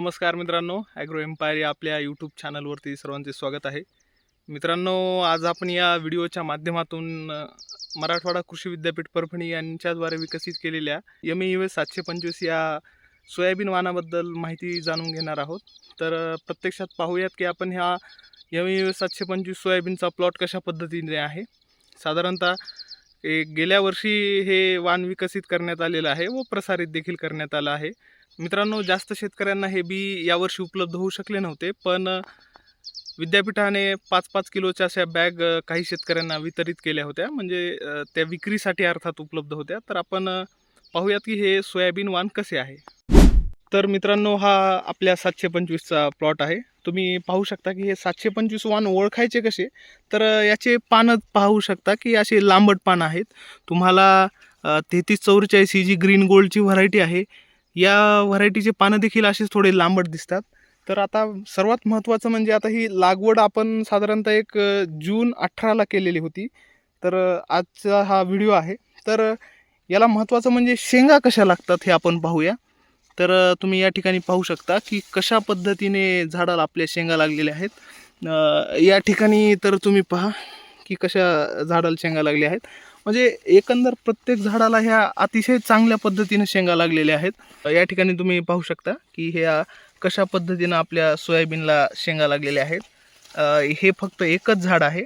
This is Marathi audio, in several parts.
नमस्कार मित्रांनो ॲग्रो एम्पायर या आपल्या यूट्यूब चॅनलवरती सर्वांचे स्वागत आहे. मित्रांनो आज आपण या व्हिडिओच्या माध्यमातून मराठवाडा कृषी विद्यापीठ परभणी यांच्याद्वारे विकसित केलेल्या एम ई यू एस सातशे पंचवीस या सोयाबीन वाणाबद्दल माहिती जाणून घेणार आहोत. तर प्रत्यक्षात पाहूयात की आपण ह्या एम ई यू एस सातशे पंचवीस सोयाबीनचा प्लॉट कशा पद्धतीने आहे. साधारणतः एक गेल्या वर्षी हे वाण विकसित करण्यात आलेलं आहे व प्रसारित देखील करण्यात आलं आहे. मित्रांनो जास्त शेतकऱ्यांना हे बी यावर्षी उपलब्ध होऊ शकले नव्हते पण विद्यापीठाने पाच पाच किलोच्या अशा बॅग काही शेतकऱ्यांना वितरित केल्या होत्या. म्हणजे त्या विक्रीसाठी अर्थात उपलब्ध होत्या. तर आपण पाहूयात की हे सोयाबीन वाण कसे आहे? तर मित्रांनो हा आपल्या सातशे पंचवीसचा प्लॉट आहे. तुम्ही पाहू शकता की हे सातशे पंचवीस वाण ओळखायचे कसे? तर याचे पानं पाहू शकता की असे लांबट पानं आहेत. तुम्हाला तेहतीस चौवेचाळीस ही जी ग्रीन गोल्डची व्हरायटी आहे या व्हरायटीचे पानं देखील असेच थोडे लांबट दिसतात. तर आता सर्वात महत्त्वाचं म्हणजे आता ही लागवड आपण साधारणतः एक जून अठराला केलेली होती. तर आजचा हा व्हिडिओ आहे. तर याला महत्त्वाचं म्हणजे शेंगा कशा लागतात हे आपण पाहूया. तर तुम्ही या ठिकाणी पाहू शकता की कशा पद्धतीने झाडाला आपल्या शेंगा लागलेल्या आहेत. या ठिकाणी तर तुम्ही पहा की कशा झाडाला शेंगा लागल्या आहेत. म्हणजे एकंदर प्रत्येक झाडाला ह्या अतिशय चांगल्या पद्धतीने शेंगा लागलेल्या आहेत. या ठिकाणी तुम्ही पाहू शकता की ह्या कशा पद्धतीनं आपल्या सोयाबीनला शेंगा लागलेल्या आहेत. हे फक्त एकच झाड आहे.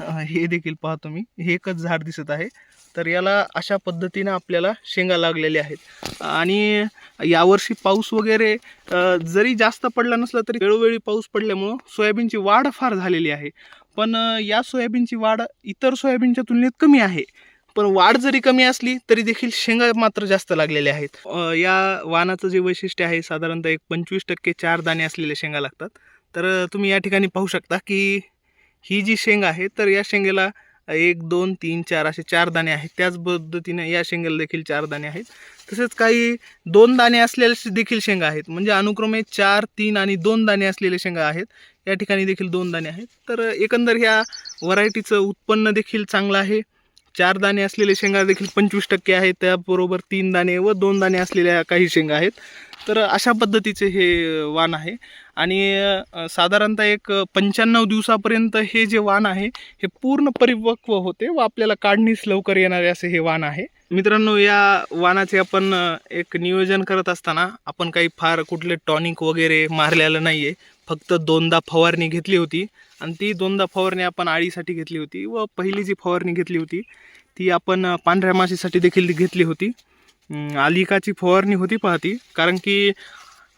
हे देखील पहा तुम्ही. हे एकच झाड दिसत आहे. तर याला अशा पद्धतीनं आपल्याला शेंगा लागलेल्या आहेत. आणि यावर्षी पाऊस वगैरे जरी जास्त पडला नसला तरी वेळोवेळी पाऊस पडल्यामुळं सोयाबीनची वाढ फार झालेली आहे. पण या सोयाबीनची वाढ इतर सोयाबीनच्या तुलनेत कमी आहे. पण वाढ जरी कमी असली तरी देखील शेंगा मात्र जास्त लागलेल्या आहेत. या वाणाचं जे वैशिष्ट्य आहे साधारणतः एक पंचवीस टक्के चार दाणे असलेले शेंगा लागतात. तर तुम्ही या ठिकाणी पाहू शकता की ही जी शेंगा आहे तर या शेंगेला एक दोन तीन चार असे चार दाणे आहेत. त्याच पद्धतीने या शेंगेला देखील चार दाणे आहेत. तसेच काही दोन दाणे असलेले देखील शेंगा आहेत. म्हणजे अनुक्रमे चार तीन आणि दोन दाणे असलेले शेंगा आहेत. या ठिकाणी देखील दोन दाणे आहेत. तर एकंदर ह्या व्हरायटीचं उत्पन्न देखील चांगलं आहे. चार दाणे असलेले शेंगा देखील पंचवीस टक्के आहेत. त्याबरोबर तीन दाणे व दोन दाणे असलेल्या काही शेंगा आहेत. तर अशा पद्धतीचे हे वाण आहे. आणि साधारणतः एक पंच्याण्णव दिवसापर्यंत हे जे वाण आहे हे पूर्ण परिपक्व होते व आपल्याला काढणीस लवकर येणारे असे हे वाण आहे. मित्रांनो या वाणाचे आपण एक नियोजन करत असताना आपण काही फार कुठले टॉनिक वगैरे मारलेलं नाही आहे फक्त दोनदा फवारणी घेतली होती आणि ती दोनदा फवारणी आपण आळीसाठी घेतली होती व पहिली जी फवारणी घेतली होती ती आपण पांढऱ्या माशीसाठी देखील घेतली होती. आलिकाची फवारणी होती पाहती कारण की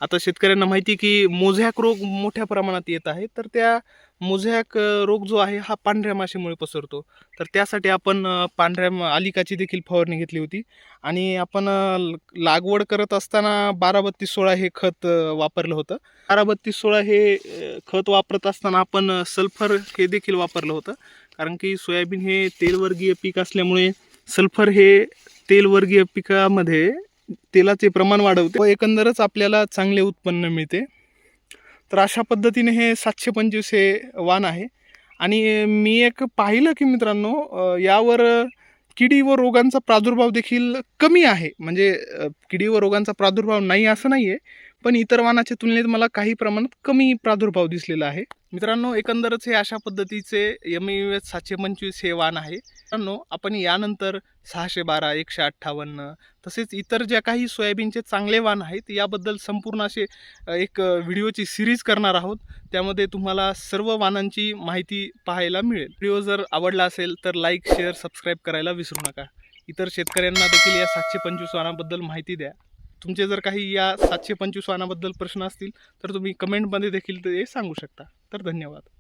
आता शेतकऱ्यांना माहिती की मोझॅक रोग मोठ्या प्रमाणात येत आहे. तर त्या मोझॅक रोग जो आहे हा पांढऱ्या माशीमुळे पसरतो. तर त्यासाठी आपण पांढऱ्या म- देखील फवारणी घेतली होती. आणि आपण लागवड करत असताना बारा बत्तीस सोळा हे खत वापरलं होतं. बारा बत्तीस सोळा हे खत वापरत असताना आपण सल्फर हे देखील वापरलं होतं. कारण की सोयाबीन हे तेलवर्गीय पीक असल्यामुळे सल्फर हे तेलवर्गीय पिकामध्ये तेलाचे प्रमाण वाढवते. व एकंदरच आपल्याला चांगले उत्पन्न मिळते. तर अशा पद्धतीने हे सातशे पंचवीस हे वाण आहे. आणि मी एक पाहिलं की मित्रांनो यावर किडी व रोगांचा प्रादुर्भाव देखील कमी आहे. म्हणजे किडी व रोगांचा प्रादुर्भाव नाही असं नाही आहे पण इतर वाणाच्या तुलनेत मला काही प्रमाणात कमी प्रादुर्भाव दिसलेला आहे. मित्रांनो एकंदरच हे अशा पद्धतीचे एम यू एस सातशे पंचवीस हे वाण आहे. मित्रांनो आपण यानंतर सहाशे बारा एकशे अठ्ठावन्न तसेच इतर ज्या काही सोयाबीनचे चांगले वाण आहेत याबद्दल संपूर्ण असे एक व्हिडिओची सिरीज करणार आहोत. त्यामध्ये तुम्हाला सर्व वाणांची माहिती पाहायला मिळेल. व्हिडिओ जर आवडला असेल तर लाईक शेअर सबस्क्राईब करायला विसरू नका. इतर शेतकऱ्यांना देखील या सातशे पंचवीस वाणाबद्दल माहिती द्या. तुमचे जर काही या सातशे पंचवीस वाहनाबद्दल प्रश्न असतील तर तुम्ही कमेंटमध्ये देखील ते सांगू शकता. तर धन्यवाद.